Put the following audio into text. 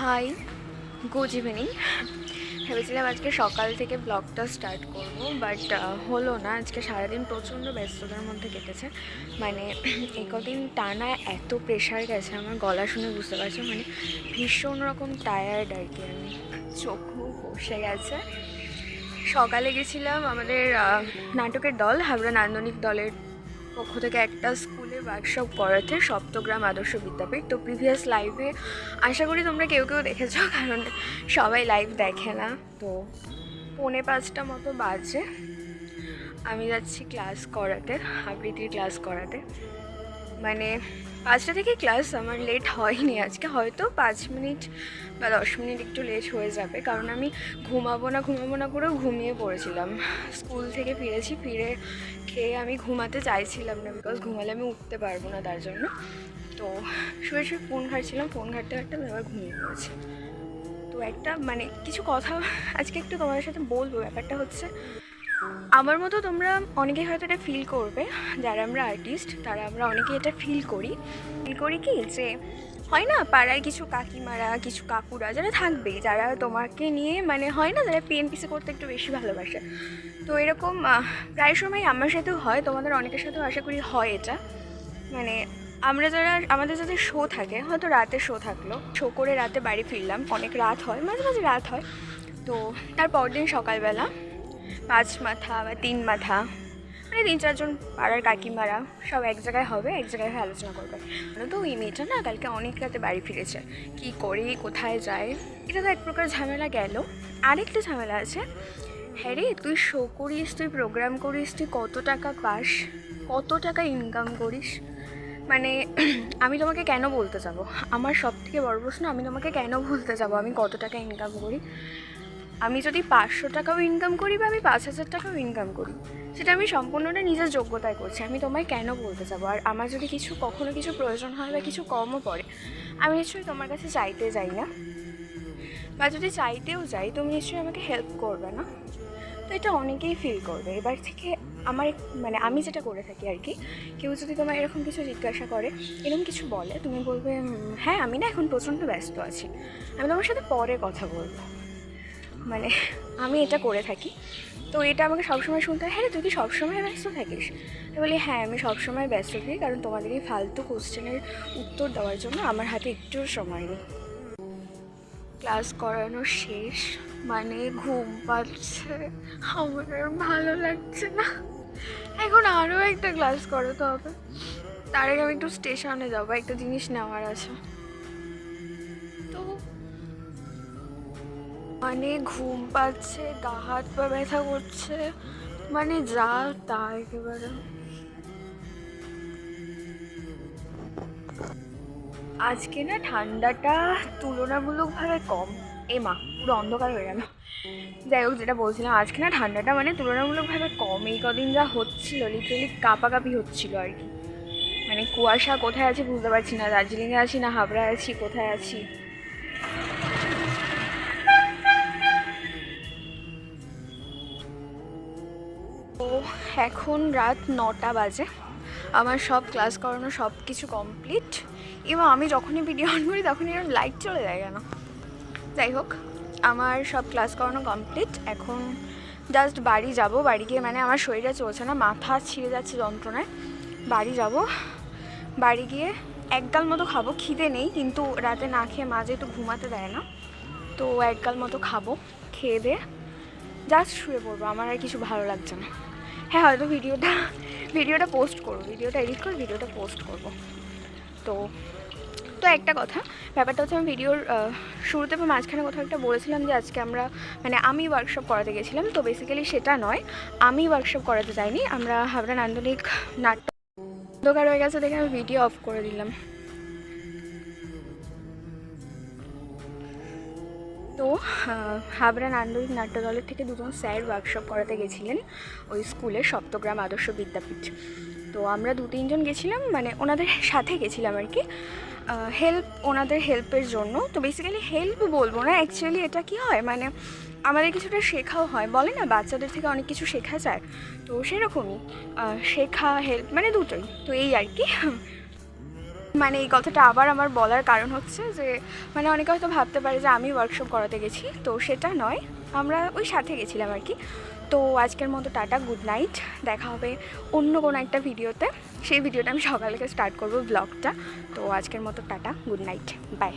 Hi good evening ভেবেছিলাম আজকে সকাল থেকে ব্লগটা স্টার্ট করব বাট হলো না। আজকে সারাদিন প্রচণ্ড ব্যস্ততার মধ্যে কেটেছে। মানে এই কদিন টানা এত প্রেশার গেছে, আমার গলা শুনে বুঝতে পারছ? মানে ভীষণ রকম টায়ার্ড আর কি আমি। চোখ মুখ বসে গেছে। সকালে গেছিলাম আমাদের নাটকের দল, হাবড়া নান্দনিক দলের পক্ষ থেকে একটা স্কুলে ওয়ার্কশপ করাতে সপ্তগ্রাম আদর্শ বিদ্যাপীঠ। তো প্রিভিয়াস লাইভে আশা করি তোমরা কেউ কেউ দেখেছ, কারণ সবাই লাইভ দেখে না। তো পৌনে পাঁচটা মতো বাজে। আমি যাচ্ছি ক্লাস করাতে, আবৃত্তির ক্লাস করাতে। মানে পাঁচটা থেকে ক্লাস আমার লেট হয়নি আজকে। হয়তো পাঁচ মিনিট বা দশ মিনিট একটু লেট হয়ে যাবে, কারণ আমি ঘুমাবো না ঘুমাবো না করেও ঘুমিয়ে পড়েছিলাম। স্কুল থেকে ফিরেছি, ফিরে খেয়ে আমি ঘুমাতে চাইছিলাম না বিকজ ঘুমালে আমি উঠতে পারব না তার জন্য। তো শুয়ে শুয়ে ফোন ঘাটছিলাম, ফোন ঘাটতে ঘাটতে আমি আবার ঘুমিয়ে পড়েছি। তো একটা মানে কিছু কথা আজকে একটু তোমাদের সাথে বলব, ব্যাপারটা হচ্ছে, আমার মতো তোমরা অনেকেই হয়তো এটা ফিল করবে, যারা আমরা আর্টিস্ট তারা আমরা অনেকে এটা ফিল করি। ফিল করি কি যে হয় না? পাড়ায় কিছু কাকিমারা, কিছু কাকুরা যারা থাকবে, যারা তোমাকে নিয়ে মানে হয় না যারা পিএনপিসি করতে একটু বেশি ভালোবাসে? তো এরকম প্রায় সময় আমার সাথেও হয়, তোমাদের অনেকের সাথেও আশা করি হয় এটা। মানে আমরা যারা, আমাদের যাদের শো থাকে, হয়তো রাতে শো থাকল শো করে রাতে বাড়ি ফিরলাম, অনেক রাত হয়, মাঝে মাঝে রাত হয়। তো তার পরদিন সকালবেলা, পাঁচ মাথা বা তিন মাথা মানে তিন চারজন পাড়ার কাকিমারা সব এক জায়গায় হবে, এক জায়গায় হয়ে আলোচনা করবে মানে তো ওই মেয়েটা না কালকে অনেক রাতে বাড়ি ফিরেছে। কি করে, কোথায় যায়? এটা তো এক প্রকার ঝামেলা গেল। আরেকটা ঝামেলা আছে। হ্যাঁ রে, তুই শো করিস, তুই প্রোগ্রাম করিস, তুই কত টাকা পাস, কত টাকা ইনকাম করিস? মানে আমি তোমাকে কেন বলতে যাব? আমার সব থেকে বড় প্রশ্ন, আমি তোমাকে কেন বলতে যাব আমি কত টাকা ইনকাম করি? আমি যদি পাঁচশো টাকাও ইনকাম করি বা আমি পাঁচ হাজার টাকাও ইনকাম করি, সেটা আমি সম্পূর্ণটা নিজের যোগ্যতায় করছি। আমি তোমায় কেন বলতে যাব? আর আমার যদি কিছু কখনো কিছু প্রয়োজন হয় বা কিছু কমও পড়ে, আমি নিশ্চয়ই তোমার কাছে চাইতে যাই না। বা যদি চাইতেও যাই, তুমি নিশ্চয়ই আমাকে হেল্প করবে না? তো এটা অনেকেই ফিল করবে। এবার থেকে আমার মানে আমি যেটা করে থাকি আর কি, কেউ যদি তোমার এরকম কিছু জিজ্ঞাসা করে, এরকম কিছু বলে, তুমি বলবে হ্যাঁ আমি না এখন প্রচণ্ড ব্যস্ত আছি। আমি তোমার সাথে পরে কথা বলব। মানে আমি এটা করে থাকি। তো এটা আমাকে সবসময় শুনতে হয় হ্যাঁ তুই কি সবসময় ব্যস্ত থাকিস? আমি বলি হ্যাঁ আমি সবসময় ব্যস্ত থাকি, কারণ তোমাদের এই ফালতু কোশ্চেনের উত্তর দেওয়ার জন্য আমার হাতে একটুও সময় নেই। ক্লাস করানো শেষ মানে ঘুম পাচ্ছে। আমার আর ভালো লাগছে না। এখন আরও একটা ক্লাস করাতে হবে। তার আগে আমি একটু স্টেশনে যাব, একটা জিনিস নেওয়ার আছে। মানে ঘুম পাচ্ছে, গা হাত পা ব্যথা করছে মানে যা তা একেবারে। আজকে না ঠান্ডাটা তুলনামূলকভাবে কম। এ মা, পুরো অন্ধকার হয়ে গেল। যাই হোক, যেটা বলছিলাম, আজকে না ঠান্ডাটা মানে তুলনামূলকভাবে কম। এই কদিন যা হচ্ছিল লিটারেলি কাঁপাকাঁপি হচ্ছিল আর কি। মানে কুয়াশা কোথায় আছে বুঝতে পারছি না, দার্জিলিংয়ে আছি না হাবড়ায় আছি, কোথায় আছি? তো এখন রাত নটা বাজে। আমার সব ক্লাস করানো সব কিছু কমপ্লিট। এবং আমি যখনই ভিডিও অন করি, তখনই এরকম লাইট চলে যায় কেন? যাই হোক, আমার সব ক্লাস করানো কমপ্লিট। এখন জাস্ট বাড়ি যাব। বাড়ি গিয়ে মানে আমার শরীরে চলছে না, মাথা ছিঁড়ে যাচ্ছে যন্ত্রণায়। বাড়ি যাব। বাড়ি গিয়ে একগাল মতো খাব। খিদে নেই, কিন্তু রাতে না খেয়ে মাঝে একটু ঘুমাতে দেয় না, তো একগাল মতো খাব, খেয়ে দিয়ে জাস্ট শুয়ে পড়ব, আমার আর কিছু ভালো লাগছে না। হ্যাঁ হয়তো ভিডিওটা ভিডিওটা পোস্ট করব, ভিডিওটা এডিট করে ভিডিওটা পোস্ট করব। তো তো একটা কথা, ব্যাপারটা হচ্ছে আমি ভিডিওর শুরুতে বা মাঝখানে কোথাও একটা বলেছিলাম যে আজকে আমরা মানে আমি ওয়ার্কশপ করাতে গেছিলাম, তো বেসিক্যালি সেটা নয়, আমি ওয়ার্কশপ করাতে যাইনি, আমরা হাবড়া নান্দনিক নাট্য অন্ধকার হয়ে গেছে দেখে আমি ভিডিও অফ করে দিলাম। তো হাবড়া নান্দনিক নাট্যদলের থেকে দুজন স্যার ওয়ার্কশপ করাতে গেছিলেন ওই স্কুলে সপ্তগ্রাম আদর্শ বিদ্যাপীঠ। তো আমরা দু তিনজন গেছিলাম মানে ওনাদের সাথে গেছিলাম আর কি। হেল্প ওনাদের হেল্পের জন্য। তো বেসিক্যালি হেল্প বলব না অ্যাকচুয়ালি এটা কি হয়? মানে আমাদের কিছুটা শেখাও হয়। বলে না, বাচ্চাদের থেকে অনেক কিছু শেখা যায়। তো সেরকমই শেখা হেল্প মানে দুটোই। তো এই আর কি। মানে এই কথাটা আবার আমার বলার কারণ হচ্ছে যে মানে অনেকে হয়তো ভাবতে পারে যে আমি ওয়ার্কশপ করাতে গেছি, তো সেটা নয়। আমরা ওই সাথে গেছিলাম আর কি। তো আজকের মতো টাটা গুড নাইট দেখা হবে অন্য কোনো একটা ভিডিওতে। সেই ভিডিওটা আমি সকালকে স্টার্ট করব ব্লগটা তো আজকের মতো টাটা গুড নাইট বাই